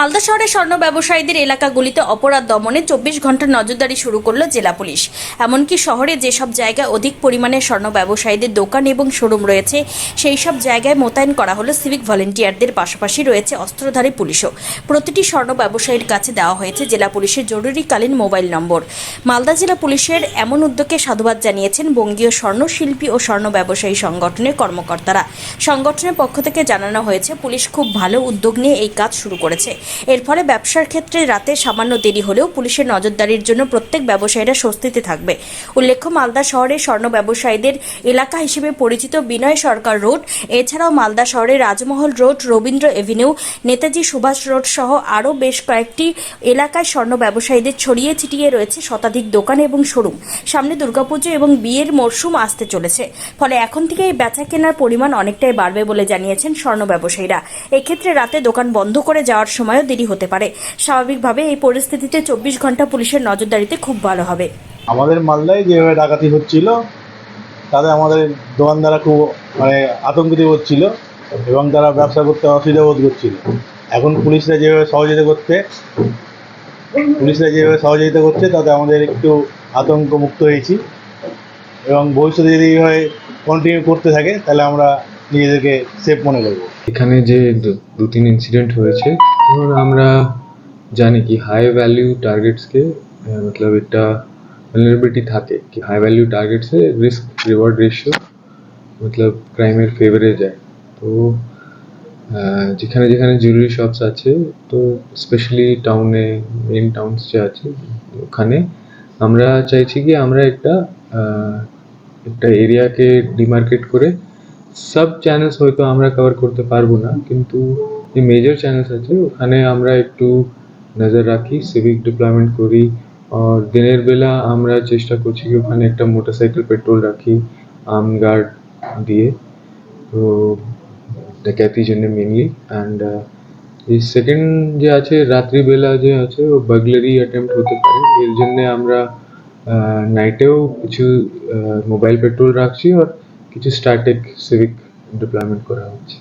মালদা শহরের স্বর্ণ ব্যবসায়ীদের এলাকাগুলিতে অপরাধ দমনে চব্বিশ ঘণ্টা নজরদারি শুরু করল জেলা পুলিশ। এমনকি শহরে যেসব জায়গায় অধিক পরিমাণে স্বর্ণ ব্যবসায়ীদের দোকান এবং শোরুম রয়েছে সেই সব জায়গায় মোতায়েন করা হলো সিভিক ভলেন্টিয়ারদের পাশাপাশি রয়েছে অস্ত্রধারী পুলিশও। প্রতিটি স্বর্ণ ব্যবসায়ীর কাছে দেওয়া হয়েছে জেলা পুলিশের জরুরিকালীন মোবাইল নম্বর। মালদা জেলা পুলিশের এমন উদ্যোগকে সাধুবাদ জানিয়েছেন বঙ্গীয় স্বর্ণ শিল্পী ও স্বর্ণ ব্যবসায়ী সংগঠনের কর্মকর্তারা। সংগঠনের পক্ষ থেকে জানানো হয়েছে, পুলিশ খুব ভালো উদ্যোগ নিয়ে এই কাজ শুরু করেছে। এর ফলে ব্যবসার ক্ষেত্রে রাতে সামান্য দেরি হলেও পুলিশের নজরদারির জন্য প্রত্যেক ব্যবসায়ীরা স্বস্তিতে থাকবে। উল্লেখ্য, মালদা শহরে স্বর্ণ ব্যবসায়ীদের এলাকা হিসেবে পরিচিত বিনয় সরকার রোড, এছাড়াও মালদা শহরের Rajmahal road, Rabindra avenue, Netaji Subhas road সহ আরও বেশ কয়েকটি এলাকায় স্বর্ণ ব্যবসায়ীদের ছড়িয়ে ছিটিয়ে রয়েছে শতাধিক দোকান এবং শোরুম। সামনে দুর্গাপুজো এবং বিয়ের মরশুম আসতে চলেছে। ফলে এখন থেকে এই বেচা কেনার পরিমাণ অনেকটাই বাড়বে বলে জানিয়েছেন স্বর্ণ ব্যবসায়ীরা। এক্ষেত্রে রাতে দোকান বন্ধ করে যাওয়ার সময়ও দেরি হতে পারে। স্বাভাবিকভাবে এই পরিস্থিতিতে চব্বিশ ঘণ্টা পুলিশের নজরদারিতে খুব ভালো হবে। আমাদের মালদায় যেভাবে ডাকাতি হচ্ছিল, তাতে আমাদের দোকানদাররা খুব মানে আতঙ্কিত হচ্ছিল এবং তারা ব্যবসা করতে অসুবিধা বোধ করছিল। এখন পুলিশরা যেভাবে সহযোগিতা করতে পুলিশরা যেভাবে সহযোগিতা করছে, তাতে আমাদের একটু আতঙ্ক মুক্ত হয়েছি। এবং ভবিষ্যতে যদি এইভাবে কন্টিনিউ করতে থাকে, তাহলে আমরা নিজেদেরকে সেফ মনে করব। এখানে যে দু- তিন ইনসিডেন্ট হয়েছে ধরুন আমরা জানি কি হাই ভ্যালিউ টার্গেটসকে মতলব একটা ভেলনারেবিলিটি থাকে, কি হাই ভ্যালিউ টার্গেটসে রিস্ক রিওয়ার্ড রেশিও মতলব ক্রাইমের ফেভারে যায়। তো যেখানে যেখানে জুয়েলারি শপস আছে, তো স্পেশালি টাউনে মেন টাউনস যে আছে, ওখানে আমরা চাইছি কি আমরা একটা একটা এরিয়াকে ডিমার্কেট করে সব চ্যানেলস হয়তো আমরা কভার করতে পারব না, কিন্তু যে মেজর চ্যানেলস আছে, ওখানে আমরা একটু নজর রাখি সিভিক ডিপ্লয়মেন্ট করি, আর দিনের বেলা আমরা চেষ্টা করছি কি ওখানে একটা মোটরসাইকেল পেট্রোল রাখি আর্ম গার্ড দিয়ে। তো ডাকাতির জন্য মেনলি অ্যান্ড এই সেকেন্ড যে আছে, রাত্রিবেলা যে আছে, ও বাগলারি অ্যাটেম্প্ট হতে পারে। এর জন্য আমরা নাইটেও কিছু মোবাইল পেট্রোল রাখছি, আর কিছু স্ট্যাটিক সিভিক ডিপ্লয়মেন্ট করা হচ্ছে।